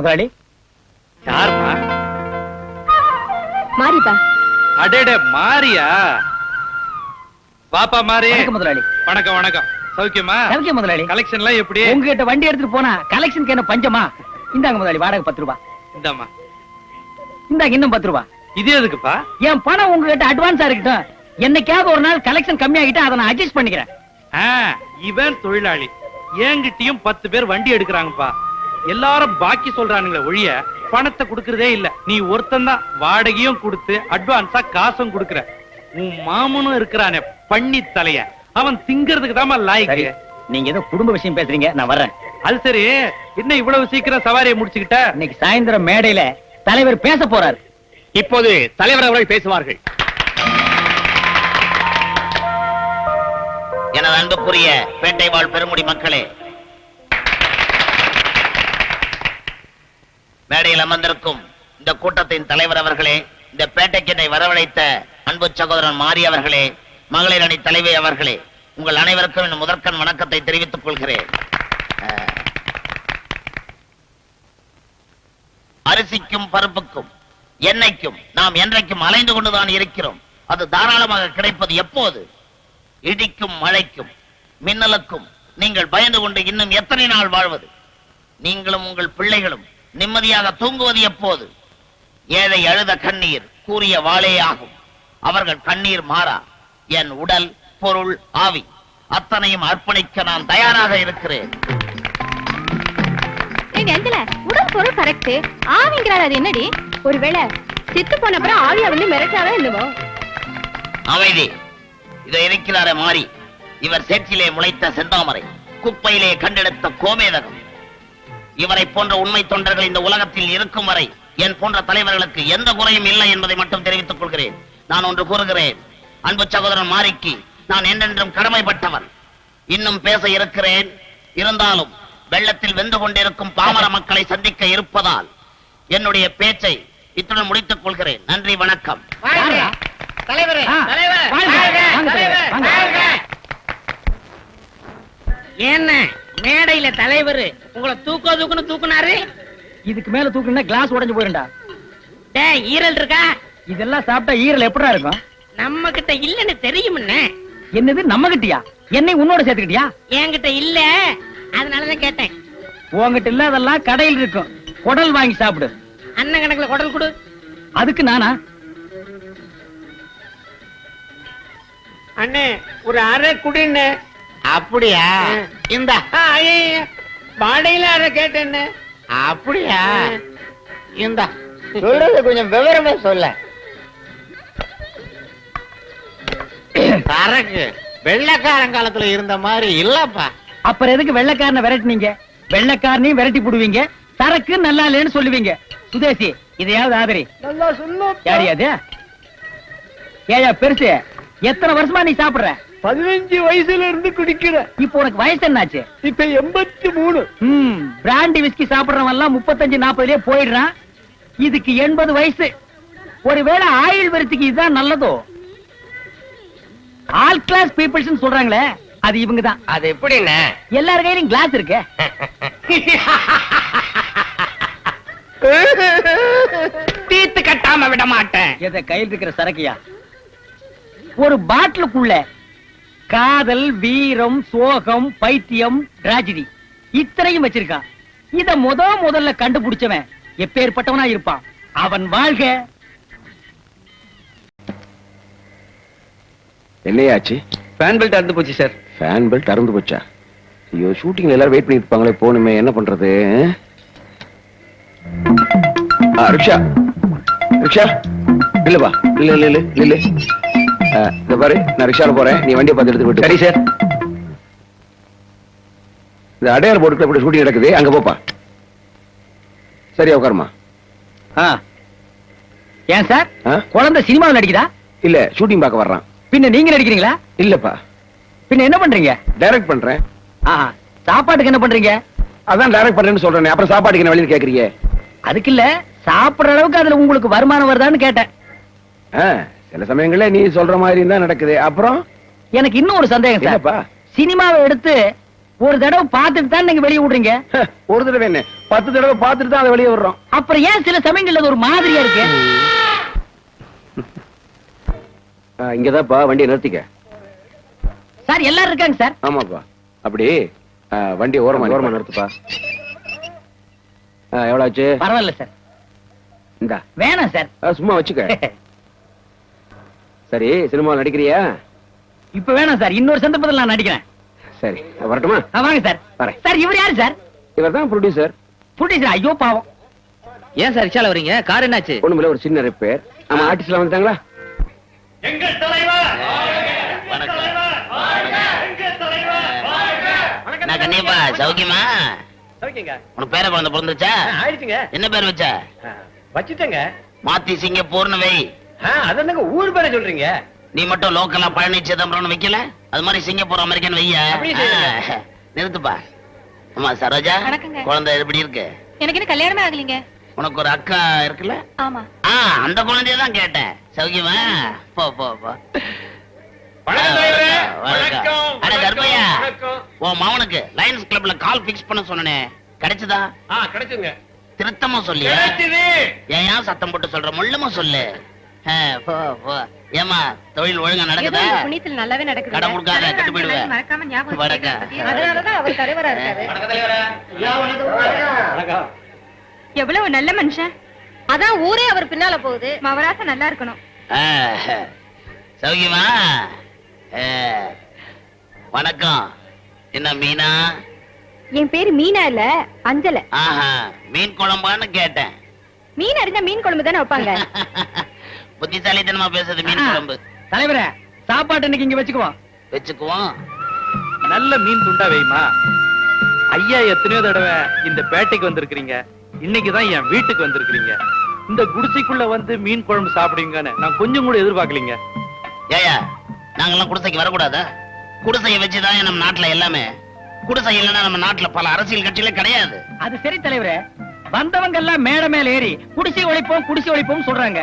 முதலாளி. யாருமா? மாறிப்பா அடேடே மாரியா? வாப்பா மாறி வணக்கம் முதலாளி. வணக்கம் வணக்கம். சௌக்கியமா? சௌக்கியம் முதலாளி. கலெக்ஷன் எல்லாம் எப்படி? உங்ககிட்ட வண்டி எடுத்துட்டு போனா கலெக்ஷனுக்கு என்ன பஞ்சமா? இந்தாங்க முதலாளி வாடகை பத்து ரூபா. இந்தாம்மா. இந்தாங்க இன்னும் பத்து ரூபா. இது எதுக்குப்பா? என் பணம் உங்ககிட்ட அட்வான்ஸா இருக்கட்டும். என்னைக்காவது ஒரு நாள் கலெக்ஷன் கம்மியாகிட்டு அதை நான் அட்ஜஸ்ட் பண்ணிக்கிறேன். இவன் தொழிலாளி. என்கிட்டயும் பத்து பேர் வண்டி எடுக்கிறாங்கப்பா. எல்லாரும் பாக்கி சொல்றானுங்களே ஒழிய பணத்தை கொடுக்கறதே இல்ல. நீ ஒருத்தன் தான் வாடகையும் கொடுத்து அட்வான்ஸா காசும் கொடுக்கற. உன் மாமனும் இருக்கிறானே பண்ணி தலைய. அவன் திங்கிறதுக்கு தாமா லாய்க்கு. நீங்க ஏதோ குடும்ப விஷயம் பேசுறீங்க நான் வர்றேன். அது சரி என்ன இவ்வளவு சீக்கிரம் சவாரியை முடிச்சுக்கிட்ட? இன்னைக்கு சாயந்தரம் மேடையில தலைவர் பேச போறாரு. இப்போது தலைவர் அவர்கள் பேசுவார்கள். எனது அன்புக்குரிய பேட்டை வாழ் பெருங்குடி மக்களே மேடையில் அமர்ந்திருக்கும் இந்த கூட்டத்தின் தலைவர் அவர்களே இந்த பேட்டைக்கு என்னை வரவழைத்த அன்பு சகோதரன் மாரி அவர்களே மகளிர் அணி தலைவி அவர்களே உங்கள் அனைவருக்கும் என் முதற்கண் வணக்கத்தை தெரிவித்துக் கொள்கிறேன். அரிசிக்கும் பருப்புக்கும் எண்ணெய்க்கும் நாம் என்றைக்கும் அலைந்து கொண்டுதான் இருக்கிறோம். அது தாராளமாக கிடைப்பது எப்போது? இடிக்கும் மழைக்கும் மின்னலுக்கும். நீங்கள் பயந்து கொண்டு இன்னும் எத்தனை நாள் வாழ்வது? நீங்களும் உங்கள் பிள்ளைகளும் நிம்மதியாக தூங்குவது எப்போது? ஏழை அழுத கண்ணீர் கூறிய வாளே ஆகும். அவர்கள் கண்ணீர் மாறா. என் உடல் பொருள் ஆவி அத்தனையும் அர்ப்பணிக்க நான் தயாராக இருக்கிறேன். உடல் பொருள் கரெக்ட் ஆவிங்கிறாரு அது என்னடி? ஒருவேளை செத்து போன அப்புறம் ஆவியா வந்து மிரட்டாவே என்னவோ? அமைதி. இதை இருக்கிறாரே மாறி. இவர் சேற்றிலே முளைத்த செந்தாமரை குப்பையிலே கண்டெடுத்த கோமேதகம். இவரை போன்ற உண்மை தொண்டர்கள் இந்த உலகத்தில் இருக்கும் வரை என் போன்ற தலைவர்களுக்கு எந்த குறையும் இல்லை என்பதை மட்டும் தெரிவித்துக் கொள்கிறேன். நான் ஒன்று கூறுகிறேன். அன்பு சகோதரன் மாரிக்கு நான் என்றென்றும் கடமைப்பட்டவன். இன்னும் பேச இருக்கிறேன். இருந்தாலும் வெள்ளத்தில் வெந்து கொண்டிருக்கும் பாமர மக்களை சந்திக்க இருப்பதால் என்னுடைய பேச்சை இத்துடன் முடித்துக் கொள்கிறேன். நன்றி வணக்கம். என்ன மேடையில தலைவர் உங்களை தூக்கோ தூக்குன்னு தூக்குனாரு? இதுக்கு மேல தூக்குனா கிளாஸ் உடைஞ்சு போயிருண்டா டேய் ஈரல் இருக்கா? இதெல்லாம் சாப்பிட்டா ஈரல் எப்படிடா இருக்கும்? நம்ம கிட்ட இல்லன்னு தெரியுமுன்னே என்னது நம்ம கிட்டயா என்னை உன்னோட சேர்த்துக்கிட்டியா? என்கிட்ட இல்ல. அதனாலதான் கேட்டேன். உங்ககிட்ட இல்லாதெல்லாம் கடையில் இருக்கும். குடல் வாங்கி சாப்பிடு. அண்ணன் கணக்குல குடல் கொடு. அதுக்கு நானா? அண்ணே ஒரு அரை குடின்னு அப்படியா? இந்த. வாடையில அரை கேட்டேன்னு. அப்படியா? இந்த. சொல்றது கொஞ்சம் விவரமா சொல்ல. சரக்கு. வெள்ளக்காரன் காலத்துல இருந்த மாதிரி இல்லப்பா. அப்புறம் எதுக்கு வெள்ளைக்காரனை விரட்டுனீங்க? வெள்ளைக்காரனையும் விரட்டி போடுவீங்க. சரக்கு நல்லா இல்லைன்னு சொல்லுவீங்க. சுதேசி இதையாவது ஆதரி. நல்லா சொல்லும் யாரி அது ஏயா பெருசு. எத்தனை வருஷமா நீ சாப்பிடுற? பதினஞ்சு வயசுல இருந்து குடிக்கிற. இப்போ உனக்கு வயசு என்னாச்சு? இப்ப எண்பத்தி மூணு. ம் பிராண்டி விஸ்கி சாப்பிடுறவன் எல்லாம் முப்பத்தஞ்சு நாற்பதுலயே போயிடுறான். இதுக்கு எண்பது வயசு. ஒருவேளை ஆயுள் வரத்துக்கு இதுதான் நல்லதோ? ஆல் கிளாஸ் பீப்புள்ஸ் சொல்றாங்களே அது இவங்க தான் அது எப்படின்னு? எல்லார் கையிலும் கிளாஸ் இருக்கு. தீத்து கட்டாம விட மாட்டேன். எத கையில் இருக்கிற சரக்கியா? ஒரு பாட்டிலுக்குள்ள காதல் வீரம் சோகம் பைத்தியம் டிராஜடி இத்தனையும் வச்சிருக்கான் இத முத முதல்ல கண்டுபிடிச்சவன் எப்பேற்பட்டவனா இருப்பான்? அவன் வாழ்க. என்னையாச்சு ஃபேன் பெல்ட் அறுந்து போச்சு சார் ஃபேன் பெல்ட் அறந்து போச்சா? ஐயோ ஷூட்டிங்ல எல்லாரும் வெயிட் பண்ணிட்டு இருப்பாங்களே போகணுமே என்ன பண்றது ரிக்ஷா. ரிக்ஷா. இல்லப்பா இல்ல இல்ல இல்ல இல்ல. இந்த பாரு நான் ரிக்ஷால போறேன். நீ வண்டியை பார்த்து எடுத்து சரி சார். இந்த அடையார் போர்டுக்குள்ள இப்படி ஷூட்டிங் நடக்குது. அங்க போப்பா. சரியா உட்காருமா ஆ. ஏன் சார்? ஆ? குழந்தை சினிமாவில் நடிக்குதா? இல்ல ஷூட்டிங் பார்க்க வர்றான். பின்ன நீங்க நடிக்கிறீங்களா? இல்லப்பா. பின்ன என்ன பண்றீங்க? டைரக்ட் பண்றேன். ஆஹா, சாப்பாட்டுக்கு என்ன பண்றீங்க? அதான் டைரக்ட் பண்றேன்னு சொல்றேன். அப்புறம் சாப்பாட்டுக்கு என்ன வழியில் கேக்குறீங்க? அதுக்கு இல்ல சாப்பிடுற அளவுக்கு அதுல உங்களுக்கு வருமானம் வருதான்னு கேட்டேன். ஆ, சில சமயங்கள்ல நீ சொல்ற மாதிரி தான் நடக்குது. அப்புறம்? எனக்கு இன்னும் ஒரு சந்தேகம் சார். என்னப்பா? சினிமாவை எடுத்து ஒரு தடவை பார்த்துட்டு தான் நீங்க வெளிய விடுறீங்க. ஒரு தடவை என்ன? பத்து தடவை பார்த்துட்டு தான் அதை வெளியே விடுறோம். அப்புறம் ஏன் சில சமயங்கள்ல ஒரு மாதிரியா இருக்கு? இங்கதான்ப்பா வண்டியை நிறுத்திக்க. சார் எல்லாரும் இருக்காங்க சார். ஆமாப்பா. அப்படி? ஆ, வண்டியை ஓரமா ஓரமா நிறுத்துப்பா. எவ்வளவு ஆச்சு? பரவாயில்ல சார். இந்தா. வேணாம் சார். சும்மா வச்சுக்க. சரி சினிமாவில் நடிக்கிறியா? இப்ப வேணாம் சார் இன்னொரு சந்தர்ப்பத்தில் நான் நடிக்கிறேன். சரி வரட்டுமா? வாங்க சார். வரேன். சார் இவர் யாரு சார்? இவர் தான் ப்ரொடியூசர் புடிச்சா ஐயோ பாவம். ஏன் சார் ரிக்ஷால வரீங்க? கார் என்னாச்சு? ஒண்ணுமில்ல ஒரு சின்ன ரிப்பேர் ஆமா ஆர்டிஸ்ட்ல வந்துட்டாங்களா? நான் கண்ணியப்பா சௌக்கியமா? உனக்கு பேர குழந்தை பிறந்துச்சா ஆயிடுச்சுங்க. என்ன பேர் வச்ச? வச்சுட்டேங்க. மாத்தி சிங்கப்பூர்னு வை. அதென்னங்க ஊர் பேரை சொல்றீங்க? நீ மட்டும் லோக்கலா பழனி சிதம்பரம்னு வைக்கல? அது மாதிரி சிங்கப்பூர் அமெரிக்கன் வைய. நிறுத்துப்பா. அம்மா சரோஜா. குழந்தை எப்படி இருக்கு? எனக்கு இன்னும் கல்யாணமே ஆகலைங்க. உனக்கு ஒரு அக்கா இருக்குல்ல? ஆமா. ஆ அந்த குழந்தைய தான் கேட்டேன். சௌக்கியமா? போ போ போ. மவனுக்கு லயன்ஸ் கிளப்ல கால் பிக்ஸ் பண்ண சொன்னனே. கிடைச்சதா? கிடைச்சுங்க திருத்தமா சொல்லி ஏன் சத்தம் போட்டு சொல்ற? முள்ளமா சொல்லு. ஏமா தொழில் ஒழுங்கா நடக்குதா? புண்ணியத்தில் நல்லாவே நடக்குது. கடன் கொடுக்காத, கெட்டு. மறக்காம ஞாபகம். அதனாலதான் அவர் தலைவரா இருக்காரு. எவ்வளவு நல்ல மனுஷன். அதான் ஊரே அவர் பின்னால போகுது. மவராச நல்லா இருக்கணும். சௌக்கியமா? வணக்கம். என்ன மீனா? என் பேரு மீனா இல்ல அஞ்சல. ஆஹா மீன் குழம்பான்னு கேட்டேன். மீன் அடிஞ்சா மீன் குழம்பு தானே வைப்பாங்க. புத்திசாலித்தனமா பேசுறது மீன் குழம்பு. தலைவரே சாப்பாடு இன்னைக்கு இங்க வச்சுக்குவோம். வச்சுக்குவோம். நல்ல மீன் துண்டா வைமா. ஐயா எத்தனையோ தடவை இந்த பேட்டைக்கு வந்திருக்கிறீங்க. இன்னைக்கு தான் என் வீட்டுக்கு வந்திருக்கிறீங்க. இந்த குடிசைக்குள்ள வந்து மீன் குழம்பு சாப்பிடுவீங்கன்னு நான் கொஞ்சம் கூட எதிர்பார்க்கலீங்க. ஏயா நாங்கெல்லாம் குடிசைக்கு வரக்கூடாதா? குடிசையை வச்சுதான் நம்ம நாட்டுல எல்லாமே. குடிசை இல்லைன்னா நம்ம நாட்டுல பல அரசியல் கட்சியில கிடையாது. அது சரி தலைவரே வந்தவங்க எல்லாம் மேடை மேல ஏறி குடிசை ஒழிப்போம் குடிசை ஒழிப்போம் சொல்றாங்க.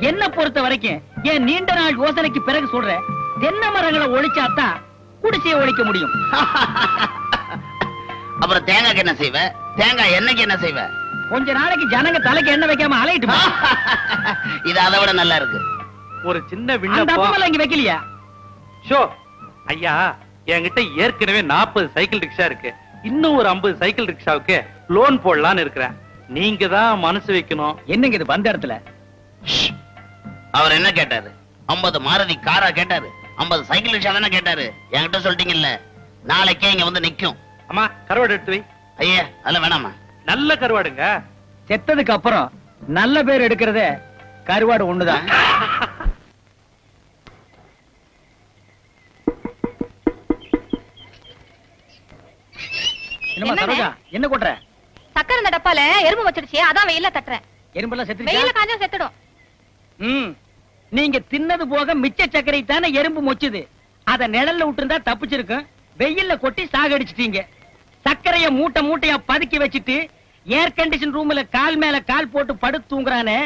என்ன பொறுத்த வரைக்கும் என் நீண்ட நாள் யோசனைக்கு பிறகு சொல்றேன் தென்னை மரங்களை ஒழிச்சாதான் குடிசையை ஒழிக்க முடியும். அப்புறம் தேங்காய்க்கு என்ன செய்வ? தேங்காய் எண்ணெய்க்கு என்ன செய்வ? கொஞ்ச நாளைக்கு ஜனங்க தலைக்கு எண்ணெய் வைக்காம அலையிட்டுமா? இது அதை விட நல்லா இருக்கு. ஒரு சின்ன அந்த விண்ணப்பம். அப்பமெல்லாம் இங்க வைக்கலையா? ஷோ ஐயா என்கிட்ட ஏற்கனவே நாற்பது சைக்கிள் ரிக்ஷா இருக்கு. இன்னும் ஒரு ஐம்பது சைக்கிள் ரிக்ஷாவுக்கு லோன் போடலான்னு இருக்கிறேன். நீங்க தான் மனசு வைக்கணும். என்னங்க இது வந்த இடத்துல? அவர் என்ன கேட்டாரு? 50 மாருதி காரா கேட்டாரு. 50 சைக்கிள் ரிக்ஷா தானே கேட்டாரு. என்கிட்ட சொல்லிட்டீங்கல்ல. நாளைக்கே இங்க வந்து நிக்கும். அம்மா கருவாடு எடுத்து வை. ஐயா அதெல்லாம் வேணாமா நல்ல கருவாடுங்க. செத்ததுக்கு அப்புறம் நல்ல பேர் எடுக்கிறதே கருவாடு ஒண்ணுதான். என்னம்மா? சரோஜா என்ன கொட்டுற? சக்கரை இந்த டப்பால எறும்பு வச்சிடுச்சு அதான் வெயில தட்டுறேன். எறும்பெல்லாம் வெயில செத்துருச்சா காஞ்சா செத்துடும். நீங்க தின்னது போக மிச்ச சர்க்கரை தானே எறும்பு மொச்சுது. அத நிழல்ல விட்டுருந்தா தப்பிச்சிருக்கும். வெயில்ல கொட்டி சாகடிச்சிட்டீங்க. சர்க்கரைய மூட்டை மூட்டையா பதுக்கி வச்சுட்டு ஏர் கண்டிஷன் ரூம்ல கால் மேல கால் போட்டு படுத்து தூங்குறானே.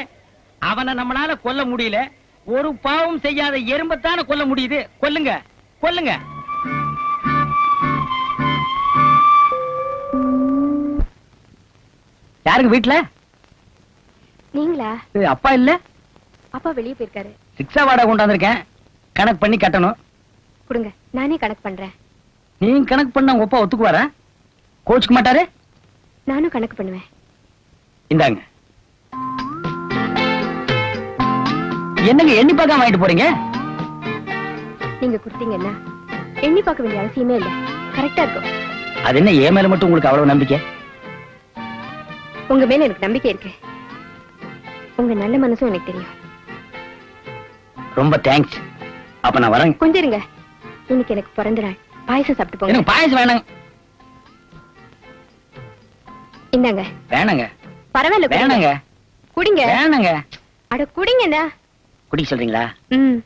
அவனை நம்மளால கொல்ல முடியல. ஒரு பாவம் செய்யாத எறும்பத்தானே கொல்ல முடியுது. கொல்லுங்க. கொல்லுங்க. யாருங்க வீட்டுல நீங்களா? அப்பா இல்ல? அப்பா வெளியே போயிருக்காரு. சிக்ஸா வாடகை கொண்டாந்துருக்கேன். கணக்கு பண்ணி கட்டணும். கொடுங்க நானே கணக்கு பண்றேன். நீங்க கணக்கு பண்ண உங்க அப்பா ஒத்துக்குவாரா கோச்சுக்க மாட்டாரு? நானும் கணக்கு பண்ணுவேன். இந்தாங்க. என்னங்க எண்ணி பார்க்காம வாங்கிட்டு போறீங்க? நீங்க கொடுத்தீங்கன்னா எண்ணி பார்க்க வேண்டிய அவசியமே இல்ல. கரெக்டா இருக்கும். அது என்ன ஏன் மேல மட்டும் உங்களுக்கு அவ்வளவு நம்பிக்கை? உங்க மேல எனக்கு நம்பிக்கை இருக்கு. உங்க நல்ல மனசும் எனக்கு தெரியும். ரொம்ப தேங்க்ஸ். அப்ப நான் வரேன். கொஞ்சம் இருங்க இன்னைக்கு எனக்கு பிறந்த நாள். பாயசம் சாப்பிட்டு போங்க. எனக்கு பாயசம் வேணாங்க. இந்தாங்க. வேணாங்க. பரவாயில்ல. வேணாங்க. குடிங்க. வேணாங்க. அட குடிங்கண்ணா. குடிக்க சொல்றீங்களா? ம்.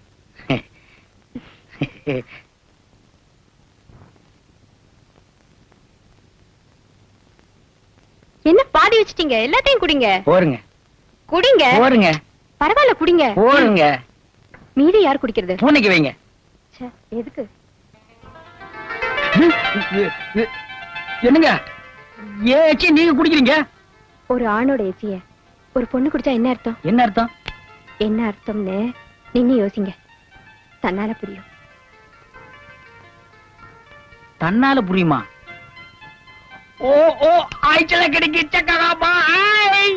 என்ன பாதி வச்சிட்டீங்க? எல்லாத்தையும் குடிங்க. போருங்க. குடிங்க. போருங்க. பரவாயில்ல குடிங்க. போருங்க. மீதி யார் குடிக்கிறது? பூனைக்கு வைங்க. எதுக்கு? என்னங்க? ஏச்சி நீங்க குடிக்கிறீங்க? ஒரு ஆணோட எச்சிய ஒரு பொண்ணு குடிச்சா என்ன அர்த்தம்? என்ன அர்த்தம்? என்ன அர்த்தம்னு நீங்க யோசிங்க. தன்னால புரியும். தன்னால புரியுமா? ஓ ஓ ஆய்ச்சல கிடைக்கு ஆய்!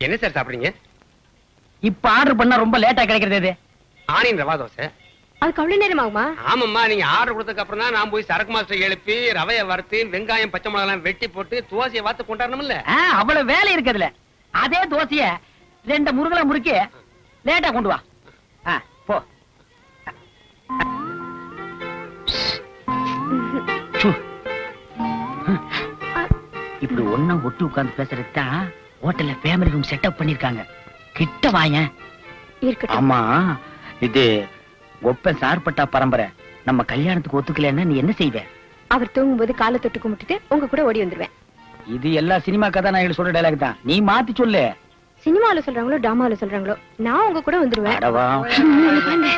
என்ன சார் சாப்பிடுறீங்க? இப்ப ஆர்டர் பண்ணா ரொம்ப லேட்டா கிடைக்கிறது இது. ஆனியன் ரவா தோசை. அதுக்கு அவ்வளவு நேரம் ஆகுமா? ஆமாம்மா நீங்க ஆர்டர் கொடுத்ததுக்கு அப்புறம் தான் நான் போய் சரக்கு மாஸ்டர் எழுப்பி ரவையை வறுத்து வெங்காயம் பச்சை மிளகாய் வெட்டி போட்டு தோசையை வாத்து கொண்டாடணும்ல? அவ்வளவு வேலை இருக்குதுல அதே தோசைய ரெண்டு முருகலை முறுக்கி லேட்டா கொண்டு வா. இப்படி ஒண்ணா ஒட்டு உட்கார்ந்து பேசுறதுக்கு தான் ஹோட்டல்ல ஃபேமிலி ரூம் செட்டப் பண்ணிருக்காங்க. கிட்ட இருக்கட்டும். ஆமா இது ஒப்பன் சார்பட்டா பரம்பரை. நம்ம கல்யாணத்துக்கு ஒத்துக்கலைன்னா நீ என்ன செய்வ? அவர் தூங்கும்போது காலை தொட்டு கும்பிட்டுட்டு உங்க கூட ஓடி வந்துருவேன். இது எல்லா சினிமா கதாநாயகர்கள் சொல்ற டைலாக் தான். நீ மாத்தி சொல்லு. சினிமாவுல சொல்றாங்களோ டிராமாவுல சொல்றாங்களோ நான் உங்க கூட வந்துருவேன். அடவா. வாங்க. ஒண்ணுமே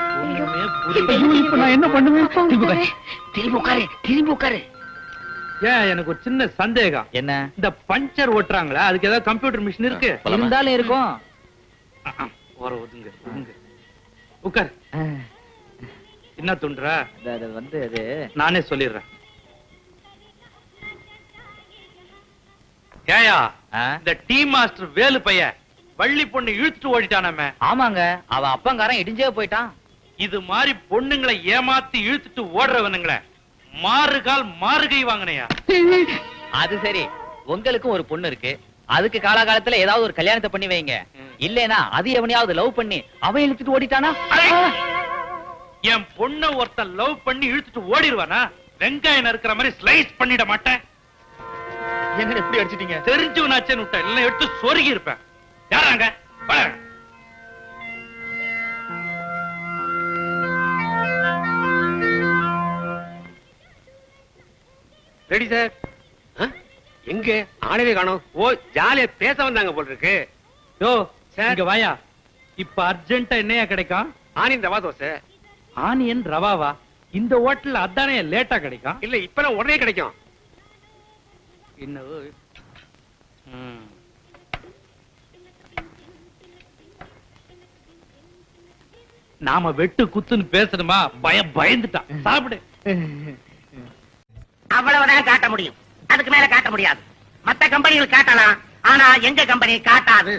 புரியல ஐயோ, இப்ப நான் என்ன பண்ணுவேன்? திரும்பி உட்காரு. திரும்பி உட்காரு. திரும்பி உட்காரு. ஏன் எனக்கு ஒரு சின்ன சந்தேகம்? என்ன? இந்த பஞ்சர் ஓட்டுறாங்களா அதுக்கு ஏதாவது கம்ப்யூட்டர் மிஷின் இருக்கு? இருந்தாலும் இருக்கும். ஒதுங்க ஒதுங்க. உட்கார். என்ன துண்டுற? அது வந்து அது. நானே சொல்லிடுறேன். ஏயா இந்த டீ மாஸ்டர் வேலு பையன் வள்ளி பொண்ணு இழுத்துட்டு ஓடிட்டானாமே ஆமாங்க அவன் அப்பங்காரன் இடிஞ்சே போயிட்டான். இது மாதிரி பொண்ணுங்களை ஏமாத்தி இழுத்துட்டு ஓடுறவனுங்களே மாறுகால் மாறுகை வாங்கினையா? அது சரி உங்களுக்கும் ஒரு பொண்ணு இருக்கு. அதுக்கு காலாகாலத்துல ஏதாவது ஒரு கல்யாணத்தை பண்ணி வைங்க. இல்லனா அது எவனையாவது லவ் பண்ணி அவன் இழுத்துட்டு ஓடிட்டானா? என் பொண்ண ஒருத்தன் லவ் பண்ணி இழுத்துட்டு ஓடிடுவானா? வெங்காயம் இருக்கிற மாதிரி ஸ்லைஸ் பண்ணிட மாட்டேன். என்ன எப்படி அடிச்சிட்டீங்க? தெரிஞ்சவனாச்சேன்னு விட்டேன். இல்ல எடுத்து சொருகி இருப்பேன் யாராங்க? வாங்க. Ready sir. எங்க? ஆளவே காணோம். ஓ ஜாலியா பேச வந்தாங்க போல் இருக்கு யோ சார். இங்க வாயா. இப்ப அர்ஜென்ட்டா என்னையா கிடைக்கும்? ஆனியன் ரவா தோசை. ஆனியன் ரவாவா? இந்த ஹோட்டல்ல அதானே லேட்டா கிடைக்கும்? இல்ல இப்பெல்லாம் உடனே கிடைக்கும். என்னவோ நாம வெட்டு குத்துன்னு பேசணுமா? பயம் பயந்துட்டான் சாப்பிடு. அவ்வளவுதான் காட்ட முடியும். அதுக்கு மேல காட்ட முடியாது. மத்த கம்பெனிகள் காட்டலாம். ஆனா எங்க கம்பெனி காட்டாது.